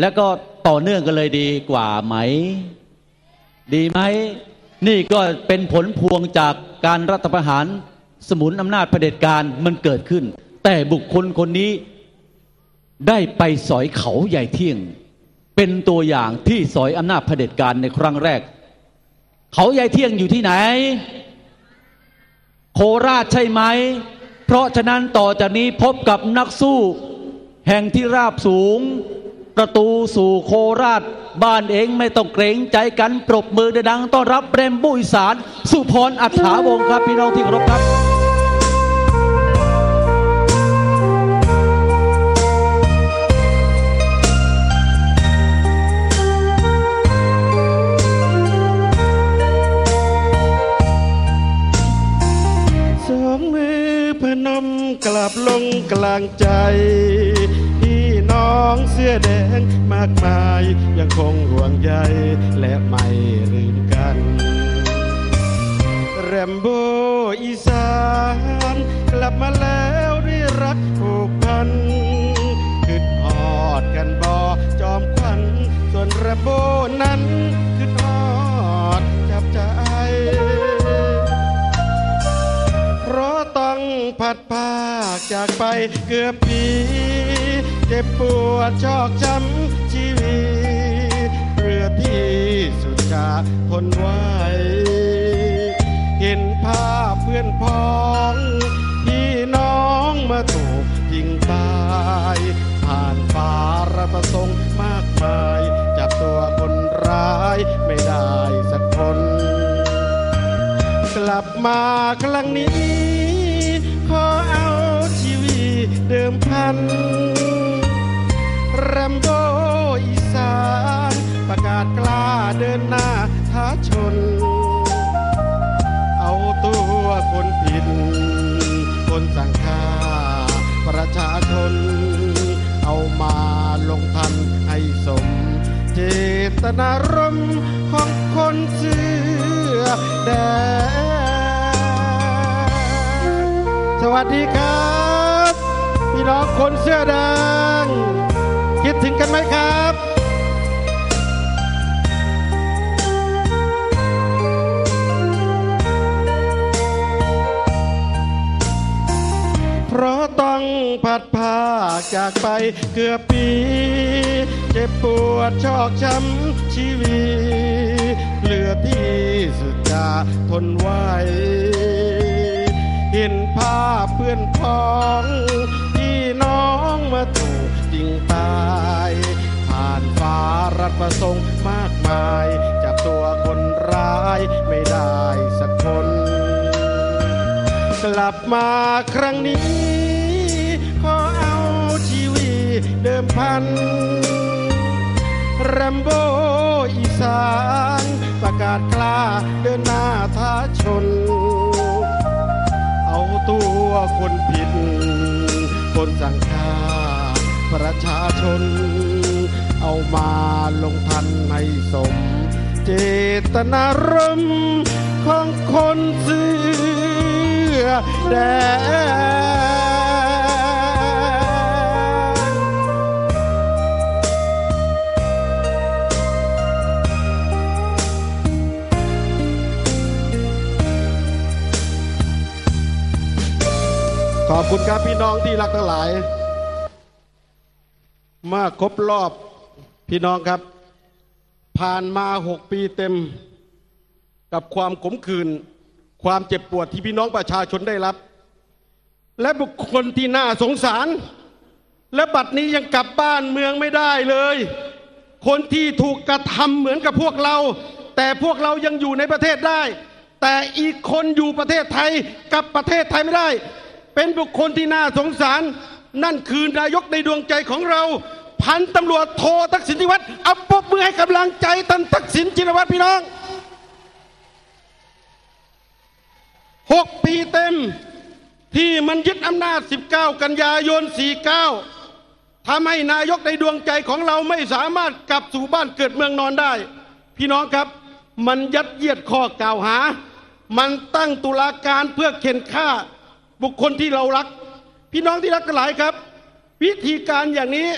แล้วก็ต่อเนื่องกันเลยดีกว่าไหม ดีไหม นี่ก็เป็นผลพวงจากการรัฐประหารสมุนอำนาจเผด็จการมันเกิดขึ้น แต่บุคคลคนนี้ได้ไปสอยเขาใหญ่เที่ยง เป็นตัวอย่างที่สอยอำนาจเผด็จการในครั้งแรก เขาใหญ่เที่ยงอยู่ที่ไหน โคราชใช่ไหม เพราะฉะนั้นต่อจากนี้พบกับนักสู้ แห่งที่ราบสูง ประตูสู่โคราช บ้านเองไม่ต้องเกรงใจกันปรบมือดังต้อนรับเรมบุอีสาน สุพรอัฏฐาวงศ์ครับพี่น้องที่เคารพครับสองมือพนมกลับลงกลางใจ น้องเสื้อแดงมากมาย ยังคงห่วงใยและไม่ลืมกันแรมโบอีสานกลับมาแล้วด้วยรักผูกพันขึ้นหอดกันบอจอมควัน ส่วนแรมโบนั้นขึ้นหอดจับใจ เพราะต้องผัดภาคจากไปเกือบปี จ็บปวดชอกช้ำชีวิตเรือที่สุดจะทนไหวเห็นภาพเพื่อนพ้องพี่น้องมาถูกยิงตายผ่านฟ้าระประสงค์มากมายจับตัวคนร้ายไม่ได้สักคน กลับมาครั้งนี้ ขอเอาชีวิตเดิมพัน รมโบอีสาน ประกาศกล้าเดินหน้าท้าชน เอาตัวคนผิด คนสั่งฆ่า ประชาชน เอามาลงทันให้สม เจตนารมณ์ของคนเสื้อแดงสวัสดีครับ พี่น้องคนเสื้อแดง คิดถึงกันไหมครับเพราะต้องผัดผ้าจากไปเกือบปี เจ็บปวดชอกช้ำชีวิตเหลือที่สุดจะทนไหวเห็นภาพเพื่อนพ้องพี่น้องมาถูก ตายผ่านฟ้ารัดประสงค์มากมายจับตัวคนร้ายไม่ได้สักคน กลับมาครั้งนี้ขอเอาชีวิตเดิมพันแรมโบอีสานประกาศกล้าเดินหน้าท้าชน เอาตัวคนผิด คนสั่งฆ่า ประชาชน เอามาลงทันให้สม เจตนารมณ์ของคนเสื้อแดงขอบคุณครับพี่น้องที่รักทั้งหลาย เมื่อครบรอบพี่น้องครับ ผ่านมาหกปีเต็ม กับความขมขื่นความเจ็บปวดที่พี่น้องประชาชนได้รับ และบุคคลที่น่าสงสาร และบัดนี้ยังกลับบ้านเมืองไม่ได้เลย คนที่ถูกกระทำเหมือนกับพวกเรา แต่พวกเรายังอยู่ในประเทศได้ แต่อีกคนอยู่ประเทศไทยกับประเทศไทยไม่ได้ เป็นบุคคลที่น่าสงสาร นั่นคือนายกในดวงใจของเรา พันตำรวจโททักษิณชินวัตรเอาปบมือให้กำลังใจท่านทักษิณชินวัตรพี่น้องหกปีเต็มที่มันยึดอำนาจ 19 กันยายน 49 ทำให้นายกในดวงใจของเราไม่สามารถกลับสู่บ้านเกิดเมืองนอนได้ พี่น้องครับ มันยัดเยียดข้อกล่าวหา มันตั้งตุลาการเพื่อเข็นฆ่าบุคคลที่เรารัก พี่น้องที่รักกันหลายครับ วิธีการอย่างนี้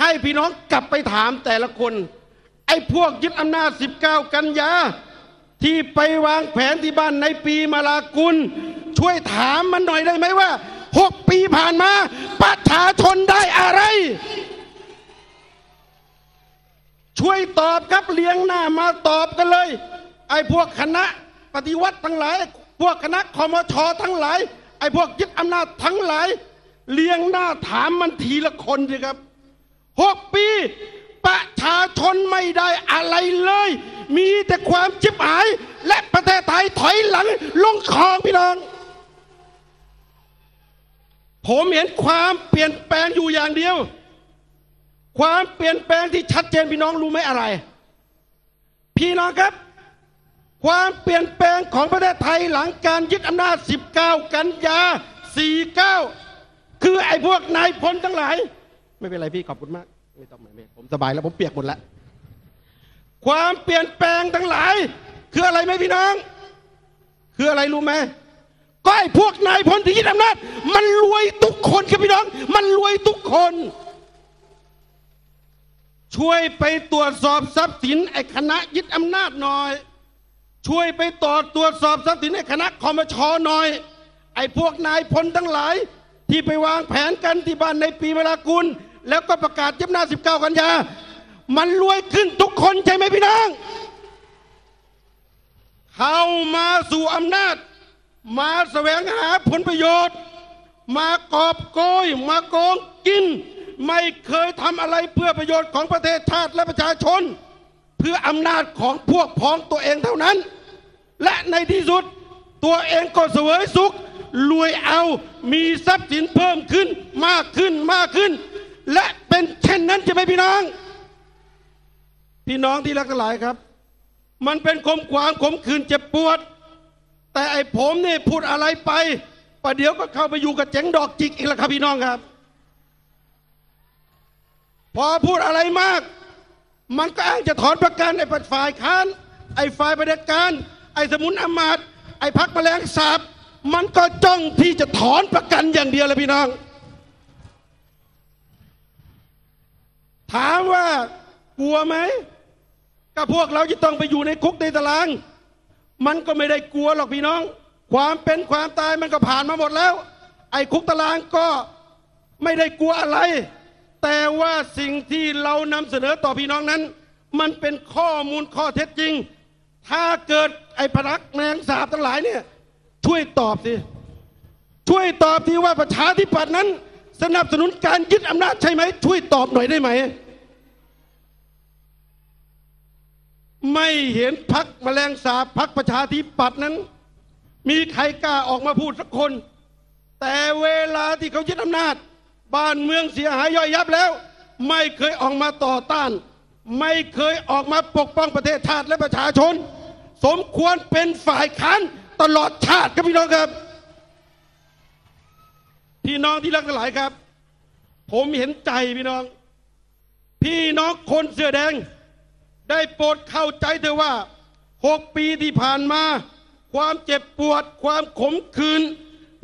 ให้พี่น้องกลับไปถามแต่ละคน ไอ้พวกยึดอำนาจ 19 กันยาที่ไปวางแผนที่บ้านในปีมาลากุล ช่วยถามมันหน่อยได้ไหมว่าหกปีผ่านมาประชาชนได้อะไร ช่วยตอบครับเลี้ยงหน้ามาตอบกันเลย ไอ้พวกคณะปฏิวัติทั้งหลาย พวกคณะคอมชทั้งหลาย ไอ้พวกยึดอำนาจทั้งหลาย เลี้ยงหน้าถามมันทีละคนสิครับหกปี ประชาชนไม่ได้อะไรเลย มีแต่ความจิบหาย และประเทศไทยถอยหลัง ลงคลองพี่น้อง ผมเห็นความเปลี่ยนแปลงอยู่อย่างเดียว ความเปลี่ยนแปลงที่ชัดเจนพี่น้องรู้ไหมอะไร พี่น้องครับ ความเปลี่ยนแปลงของประเทศไทยหลังการยึดอำนาจ 19 กันยา 49 คือไอ้พวกนายพลทั้งหลาย ไม่เป็นไรพี่ขอบคุณมาก ไม่ต้องไม่ไม่ผมสบายแล้วผมเปียกหมดแล้ว ความเปลี่ยนแปลงทั้งหลาย คืออะไรไหมพี่น้อง คืออะไรรู้ไหมก็ไอ้พวกนายพลที่ยึดอำนาจมันรวยทุกคนครับพี่น้อง มันรวยทุกคน ช่วยไปตรวจสอบทรัพย์สินไอ้คณะยึดอำนาจหน่อย ช่วยไปตรวจตรวจสอบทรัพย์สินไอ้คณะคอมชหน่อย ไอ้พวกนายพลทั้งหลาย ที่ไปวางแผนกันที่บ้านในปีเวลากุล แล้วก็ประกาศยึดอำนา19 กันยา มันรวยขึ้นทุกคนใช่ไหมพี่น้อง เข้ามาสู่อำนาจ มาแสวงหาผลประโยชน์ มากอบโกย มาโกงกิน ไม่เคยทำอะไรเพื่อประโยชน์ของประเทศชาติและประชาชน เพื่ออำนาจของพวกพ้องตัวเองเท่านั้น และในที่สุดตัวเองก็เสวยสุข รวยเอามีทรัพย์สินเพิ่มขึ้นมากขึ้นมากขึ้น และเป็นเช่นนั้นใช่ไหมพี่น้อง พี่น้องที่รักทั้งหลายครับ มันเป็นคมความขมขื่นเจ็บปวด แต่ไอ้ผมเนี่ยพูดอะไรไปประเดี๋ยวก็เข้าไปอยู่กับเจ๋งดอกจิกอีกแล้วครับพี่น้องครับ พอพูดอะไรมาก มันก็อ้างจะถอนประกันไอ้ฝ่ายค้าน ไอ้ฝ่ายประเด็จการ ไอ้สมุนอมาตไอ้พักแมลงสาบ มันก็จ้องที่จะถอนประกันอย่างเดียวเลยพี่น้อง ถามว่ากลัวไหมก็พวกเราจะต้องไปอยู่ในคุกในตาราง มันก็ไม่ได้กลัวหรอกพี่น้อง ความเป็นความตายมันก็ผ่านมาหมดแล้ว ไอ้คุกตารางก็ไม่ได้กลัวอะไร แต่ว่าสิ่งที่เรานำเสนอต่อพี่น้องนั้น มันเป็นข้อมูลข้อเท็จจริง ถ้าเกิดไอ้พนักแมงสาบทั้งหลายเนี่ย ช่วยตอบสิ ช่วยตอบทีว่าประชาธิปัตย์นั้น สนับสนุนการยึดอำนาจใช่ไหม ช่วยตอบหน่อยได้ไหม ไม่เห็นพักแมลงสาพักประชาธิปัตย์นั้น มีใครกล้าออกมาพูดสักคน แต่เวลาที่เขายึดอำนาจ บ้านเมืองเสียหายย่อยยับแล้ว ไม่เคยออกมาต่อต้าน ไม่เคยออกมาปกป้องประเทศชาติและประชาชน สมควรเป็นฝ่ายค้าน ตลอดชาติครับพี่น้องครับ พี่น้องที่รักทั้งหลายครับ ผมเห็นใจพี่น้อง พี่น้องคนเสื้อแดง ได้โปรดเข้าใจเถอะว่าหกปีที่ผ่านมา ความเจ็บปวด ความขมขื่น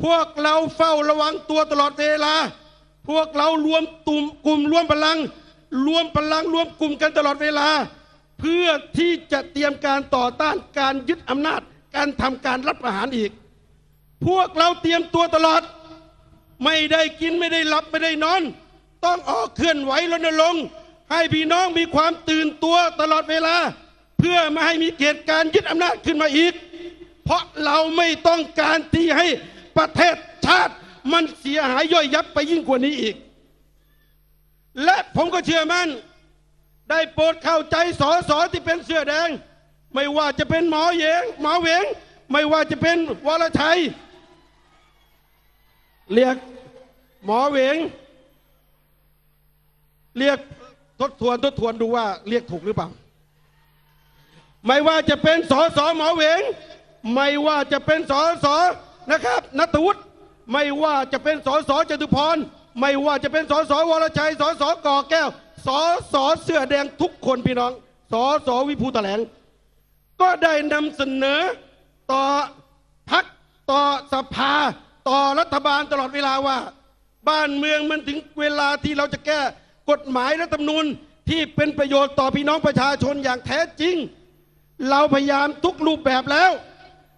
พวกเราเฝ้าระวังตัวตลอดเวลา พวกเรารวมตุ่มกลุ่มรวมพลัง รวมพลังรวมกลุ่มกันตลอดเวลา เพื่อที่จะเตรียมการต่อต้านการยึดอำนาจ การทำการรัฐประหารอีก พวกเราเตรียมตัวตลอด ไม่ได้กินไม่ได้หลับไม่ได้นอน ต้องออกเคลื่อนไหวรณรงค์ให้พี่น้องมีความตื่นตัวตลอดเวลา เพื่อไม่ให้มีเหตุการณ์ยึดอำนาจขึ้นมาอีก เพราะเราไม่ต้องการที่ให้ประเทศชาติมันเสียหายย่อยยับไปยิ่งกว่านี้อีก และผมก็เชื่อมั่นได้โปรดเข้าใจสอสอที่เป็นเสื้อแดง ไม่ว่าจะเป็นหมอเหยงหมอเหวง ไม่ว่าจะเป็นวรชัย เรียกหมอเหวง เรียกทบทวนทบทวนดูว่าเรียกถูกหรือเปล่า ไม่ว่าจะเป็นสอสอหมอเหวง ไม่ว่าจะเป็นสอสอนะครับนัตวุฒิไม่ว่าจะเป็นสอสอจตุพร ไม่ว่าจะเป็นสอสอวรชัยสอสอก่อแก้วสอสอเสื้อแดงทุกคนพี่น้องสอสอวิภูตะแถลง ก็ได้นำเสนอต่อพักต่อสภา ต่อรัฐบาลตลอดเวลาว่า บ้านเมืองมันถึงเวลาที่เราจะแก้กฎหมายและตำนูญที่เป็นประโยชน์ต่อพี่น้องประชาชนอย่างแท้จริง เราพยายามทุกรูปแบบแล้ว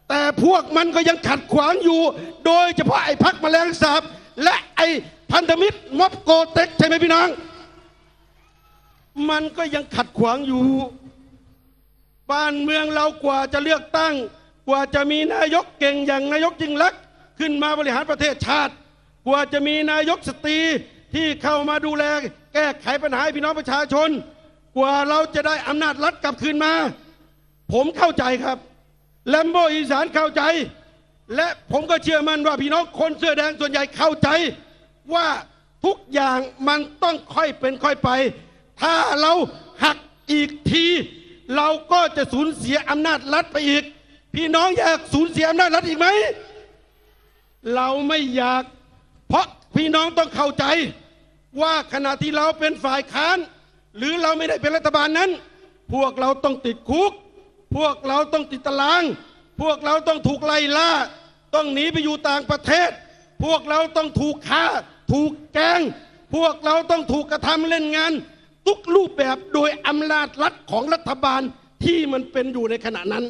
แต่พวกมันก็ยังขัดขวางอยู่ โดยเฉพาะไอ้พักแมลงสาบและไอ้พันธมิตรม็อบโกเต็กใช่ไหมพี่น้อง มันก็ยังขัดขวางอยู่ บ้านเมืองเรากว่าจะเลือกตั้ง กว่าจะมีนายกเก่งอย่างนายกยิ่งลักษณ์ขึ้นมาบริหารประเทศชาติ กว่าจะมีนายกสตรีที่เข้ามาดูแล แก้ไขปัญหาพี่น้องประชาชน กว่าเราจะได้อำนาจรัฐกลับคืนมา ผมเข้าใจครับแลมโบอีสานเข้าใจ และผมก็เชื่อมั่นว่าพี่น้องคนเสื้อแดงส่วนใหญ่เข้าใจ ว่าทุกอย่างมันต้องค่อยเป็นค่อยไป ถ้าเราหักอีกที เราก็จะสูญเสียอำนาจรัฐไปอีก พี่น้องอยากสูญเสียอำนาจรัฐอีกไหม เราไม่อยาก เพราะพี่น้องต้องเข้าใจว่าขณะที่เราเป็นฝ่ายค้าน หรือเราไม่ได้เป็นรัฐบาลนั้น พวกเราต้องติดคุก พวกเราต้องติดตาราง พวกเราต้องถูกไล่ล่า ต้องหนีไปอยู่ต่างประเทศ พวกเราต้องถูกฆ่า ถูกแกง พวกเราต้องถูกกระทำเล่นงาน ทุกรูปแบบโดยอำนาจรัฐของรัฐบาลที่มันเป็นอยู่ในขณะนั้น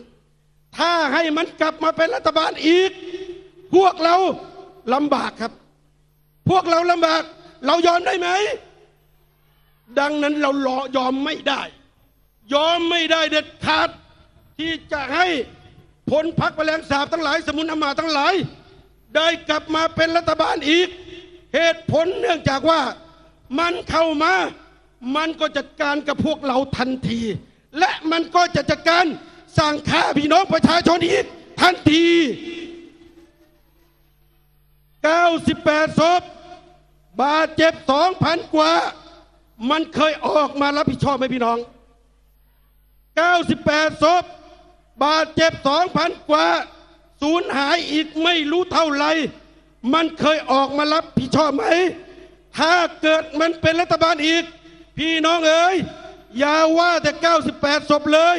ถ้าให้มันกลับมาเป็นรัฐบาลอีก พวกเราลำบากครับ พวกเราลำบาก เรายอมได้ไหม ดังนั้นเรารอยอมไม่ได้ ยอมไม่ได้เด็ดขาด ที่จะให้พลพักแมลงสาบทั้งหลาย สมุนอมาตั้งหลาย ได้กลับมาเป็นรัฐบาลอีก เหตุผลเนื่องจากว่ามันเข้ามา มันก็จัดการกับพวกเราทันที และมันก็จะจัดการสั่งฆ่าพี่น้องประชาชนอีกทันที 98 ศพ บาดเจ็บ 2,000 กว่า มันเคยออกมารับผิดชอบไหมพี่น้อง 98 ศพ บาดเจ็บ 2,000 กว่า สูญหายอีกไม่รู้เท่าไหร่ มันเคยออกมารับผิดชอบไหม ถ้าเกิดมันเป็นรัฐบาลอีก พี่น้องเอ๋ยอย่าว่าแต่ 98 ศพเลย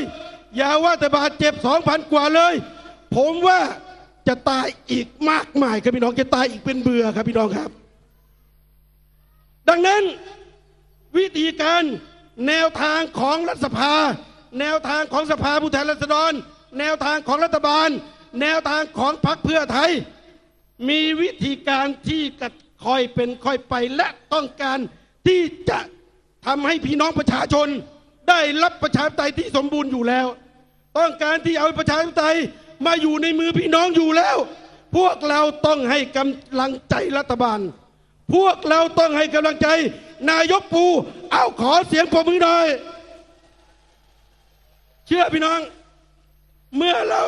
อย่าว่าแต่บาดเจ็บ 2,000 กว่าเลย ผมว่าจะตายอีกมากมายครับพี่น้องจะตายอีกเป็นเบื่อครับพี่น้องครับ ดังนั้นวิธีการแนวทางของรัฐสภา แนวทางของสภาผู้แทนราษฎร แนวทางของรัฐบาล แนวทางของพรรคเพื่อไทย มีวิธีการที่กัดค่อยเป็นค่อยไปและต้องการที่จะ ทำให้พี่น้องประชาชน ได้รับประชาธิปไตยที่สมบูรณ์อยู่แล้ว ต้องการที่เอาประชาธิปไตยมาอยู่ในมือพี่น้องอยู่แล้ว พวกเราต้องให้กำลังใจรัฐบาล พวกเราต้องให้กำลังใจ นายกปู เอาขอเสียงปรบมือหน่อย เชื่อพี่น้อง เมื่อเรา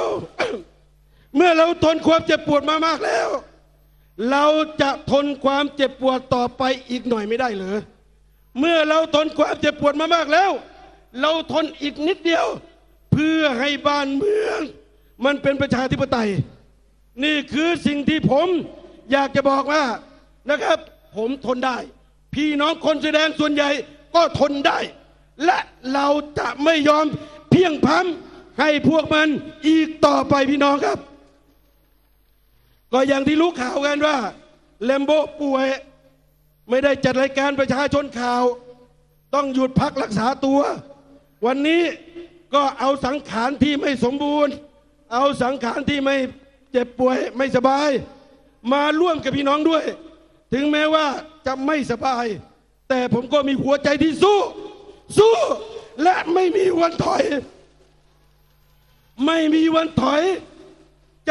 เมื่อเราทนความเจ็บปวดมามากแล้ว เราจะทนความเจ็บปวดต่อไปอีกหน่อยไม่ได้เหรอ เมื่อเราทนความเจ็บปวดมามากแล้ว เราทนอีกนิดเดียว เพื่อให้บ้านเมือง มันเป็นประชาธิปไตย นี่คือสิ่งที่ผมอยากจะบอกว่านะครับ ผมทนได้ พี่น้องคนแสดงส่วนใหญ่ก็ทนได้ และเราจะไม่ยอมเพียงพร้ำให้พวกมันอีกต่อไปพี่น้องครับ ก็อย่างที่รู้ข่าวกันว่าเลมโบป่วย ไม่ได้จัดรายการประชาชนข่าว ต้องหยุดพักรักษาตัว วันนี้ก็เอาสังขารที่ไม่สมบูรณ์ เอาสังขารที่ไม่เจ็บป่วยไม่สบาย มาร่วมกับพี่น้องด้วย ถึงแม้ว่าจะไม่สบาย แต่ผมก็มีหัวใจที่สู้ สู้และไม่มีวันถอย ไม่มีวันถอย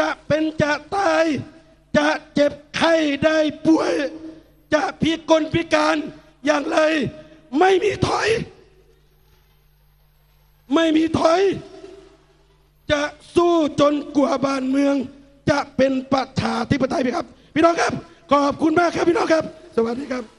จะเป็นจะตาย จะเจ็บไข้ได้ป่วย จะพิกลพิการอย่างไร ไม่มีถอย ไม่มีถอย จะสู้จนกว่าบ้านเมือง จะเป็นประชาธิปไตยพี่ครับ พี่น้องครับ ขอบคุณมากครับพี่น้องครับ สวัสดีครับ